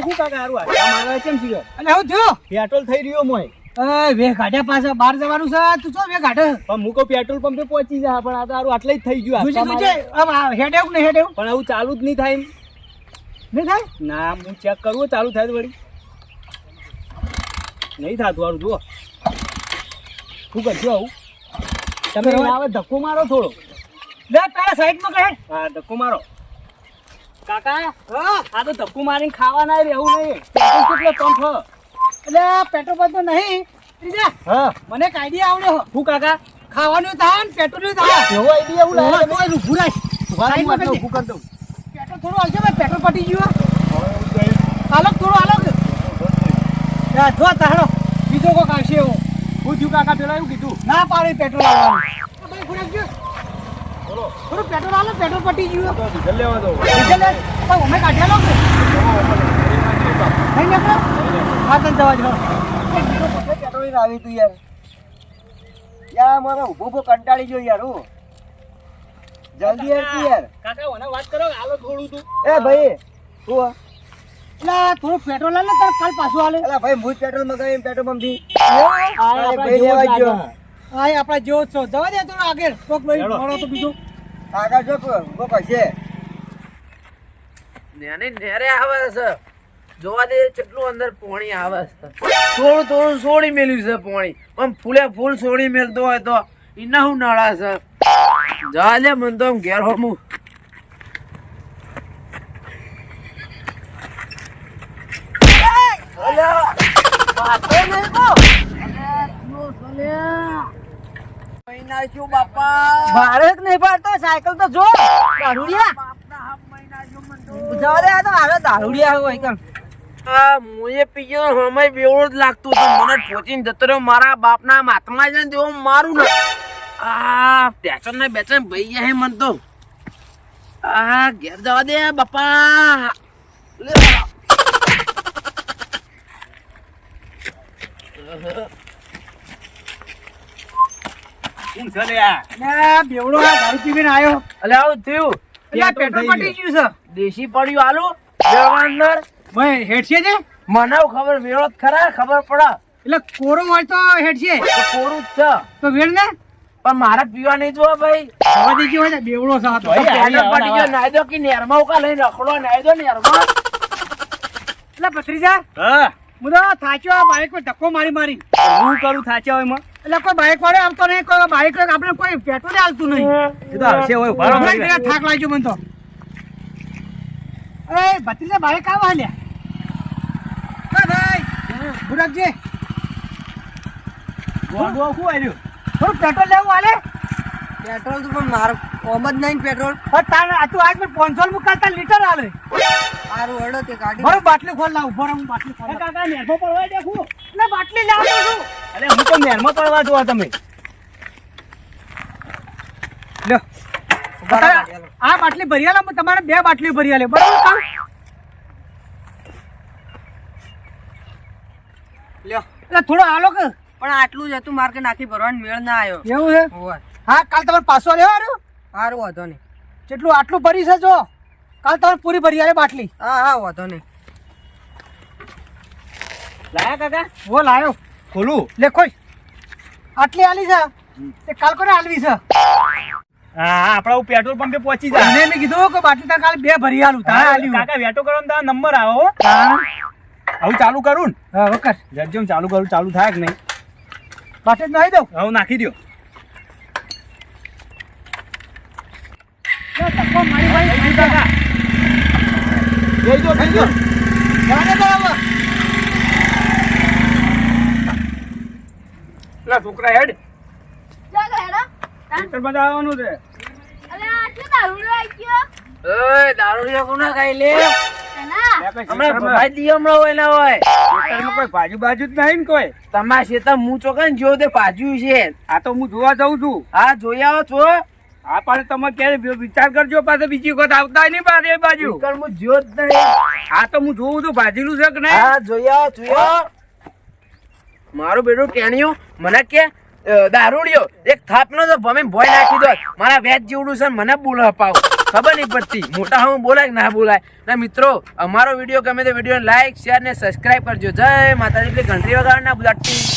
થઈ ગયું કાકા હારું આ મારે કેમ થયો અને હું થયો? પેટ્રોલ થઈ રહ્યો મોય. વે ઘાટા પાછા બહાર જવાનું છે? તું ચો વે ઘાટે પણ મૂકો પેટ્રોલ પંપે પહોંચી જા પણ આ તો હારું આટલે જ થઈ ગયું જોજે જોજે. આમ હેડ એવું ને હેડ એવું પણ આવું ચાલુ જ નહીં થાય નહીં થાય? ના હું ચેક કરું ચાલુ થાય વળી. નહીં થાતું આરું જુઓ. શું કરજો આવું? તમે? આવે ધક્કો મારો થોડો. લે પેલા સાઈડમાં કહે. હા ધક્કો મારો. કાકા હા? આ તો ધક્કો મારીને ખાવા ના રહેવું નહીં. કેટલો પંપ હો? એટલે પેટ્રોલ પંપ તો નહીં. ત્રીજા હા. મને એક આઈડિયા હો. હું કાકા? ખાવાનું થાય ને પેટ્રોલ થાય એવો આઈડિયા એવું લાગે ઓય, ઓય, ભૂરાય સાઈડમાં ઊભું કરી દઉં. પેટ્રોલ થોડું આવશે ભાઈ પેટ્રોલ પટી ગયું હાલો થોડું હાલો. જો તારો બીજો કોક આવશે એવું. હું થયું કાકા પેલા એવું કીધું. ના પાડે પેટ્રોલ આવવાનું. ભાઈ ખોરાક જો. થોડું પેટ્રોલ આલો પેટ્રોલ પટી ગયું. ડીઝલ લેવા દો. ડીઝલ લે. પણ અમે કાઢ્યા લો નહીં નીકળો? હા તને જવા દો. પેટ્રોલ આવી તું યાર. યાર મારો ઊભો ઊભો કંટાળી ગયો યાર હું. જલ્દી યાર તું યાર. કાકા મને વાત કરો હાલો થોડું તું. એ ભાઈ હું એટલે થોડું પેટ્રોલ હાલ ને કાલ પાછું હાલે અલા ભાઈ હું પેટ્રોલ મગાવી પેટ્રોલ પંપથી આ ભાઈ જેવો લેવા ગયો. હા એ આપણા જેવો છો. જવા દે થોડું આગળ. કોક ભાઈ. મળો તો બીજું. કાકા જો ઊભો કરશે નેને નેરે આવે છે. જોવા દે કેટલું અંદર પોણી આવે છે. થોડું થોડું સોડી મેલ્યું છે પોણી. પણ ફૂલે ફૂલ સોડી મેલતો હોય તો એના હું નાળા છે. જા લે મન તો આમ ઘેર હોમું. ભારત નહીં પાડતો સાયકલ તો જો. દારૂડિયા. જવા દે આ તો હારે દારૂડિયા હોય કણ આ મુએ પીજો હમે બેવડો જ લાગતું હતું. મને ઠોચીને જતો રહ્યો મારા બાપના માથમાં છે ને તેવું મારું ને આ ટેચન ને બેચન ભાઈ હે મન તો. આ ઘેર જવા દે બાપા. શું છે લે આ? બેવડો આ દારૂ પીવીને આયો. અલે આવું થયું. એટલે પેટ્રોલ પટી ગયું છે. દેશી પડ્યું આલુ અંદર ભાઈ હેડ છે જે મને ખબર વેળો ખરા ખબર પડા. એટલે કોરો હોય તો હેડશે તો કોરું જ છે. તો વેળ ને? પણ મારે પીવા નહીં જોવા ભાઈ. જવા દેજો હોય ને બેવડો છે આ તો. ભાઈ, પેટ્રોલ પટી ગયો નાઈ દો કે નેરમાં ઉકા લઈને રખડો નાઈ દો નેરમાં. એટલે ભત્રીજા હા. હું તો થાચ્યો આ બાઈક પર ધક્કો મારી મારી. હું કરું થાચ્યા હોય એમાં? એટલે કોઈ બાઈક વાળો આવતો નહીં કોઈ બાઈક આપણે કોઈ પેટ્રોલ આવતું નહીં. એ તો આવશે હોય ભાઈ, ભાઈ. થાક લાગ્યો મને તો. એ ભત્રીજા બાઈક આવા હાલ્યા. કે ભાઈ ગુરકજી ગોડો શું આવ્યું થોડું પેટ્રોલ લેવું આલે પેટ્રોલ તો પણ મારો જ નહીં પેટ્રોલ. તાર આ તું આજ પાંચસો મુકાતા લીટર હાલે સારું હડો તે ગાડી. બરો બાટલી ખોલ લાવ ઊભો રહો, હું બાટલી ખોલ. લાવું. કાકા નેરમો પડવા દેખું. એટલે બાટલી લાવ છું. અરે હું તો નેરમો પડવા જોવા તમે. લો આ બાટલી ભરી આલો તમારે બે બાટલી ભરી આલે. બરાબર લ્યો. એટલે થોડો હાલો કે. પણ આટલું જ હતું મારે કે નાખી ભરવાનો મેળ ના આવ્યો એવું છે? હા કાલ તમારે પાછો લેવા આવ્યો? સારું વાંધો નહીં. જેટલું આટલું ભરી છે જો કાલ તમારે પૂરી ભરી આવે બાટલી. હા હા વાંધો નહીં. લાયા કાકા? વો લાયો. ખોલું? લેખો આટલી આલી છે? તે કાલ કોને આલવી છે? હા હા આપણા હું પેટ્રોલ પંપે પહોંચી જાય. એને મેં કીધું કે બાટલી તાર કાલ બે ભરી આલું તારે આલી કાકા વેટો કરો ને તારા નંબર આવો આવું હવે ચાલુ કરું ને. હા વખત જજો હું ચાલુ કરું ચાલુ થાય કે નહીં? બાટલી નાખી દઉં. હવે નાખી દો લે, ધક્કો મારી ભાઈ થઈ કાકા થઈ ગયો થઈ ગયો. જવા દે બરાબર છોકરા હેડ. ચાલ હેડો. બધા છે. અલે આ ગયો? ઓય કોના ખાઈ લે? લે જ તમારા શેતા હું ચોકન જો તે ભાજ્યું છે. આ તો હું જોવા જાઉં છું. હા જોઈ આવો છો. આ પણ તમે ક્યારે વિચાર કરજો પાછો બીજી વખત આવતા નહીં પાછે એ બાજુ. હું જ્યો જ નહીં. આ તો હું જોઉં છું ભાજીલું છે કે નહીં? હા જોઈ આવો મારું બેટું ટેણિયું મને કે દારૂડિયો એક થાપ નો તો ભમે ભોય નાખી દો. મારા વેચ જેવડું છે મને બોલા અપાવ. ખબર નહીં પડતી. મોટા હું બોલાય ના બોલાય. ના મિત્રો અમારો વીડિયો ગમે તો વીડિયો લાઈક શેર ને સબસ્ક્રાઇબ કરજો. જય માતાજી. ઘંટડી વગાડ ના બુલાટી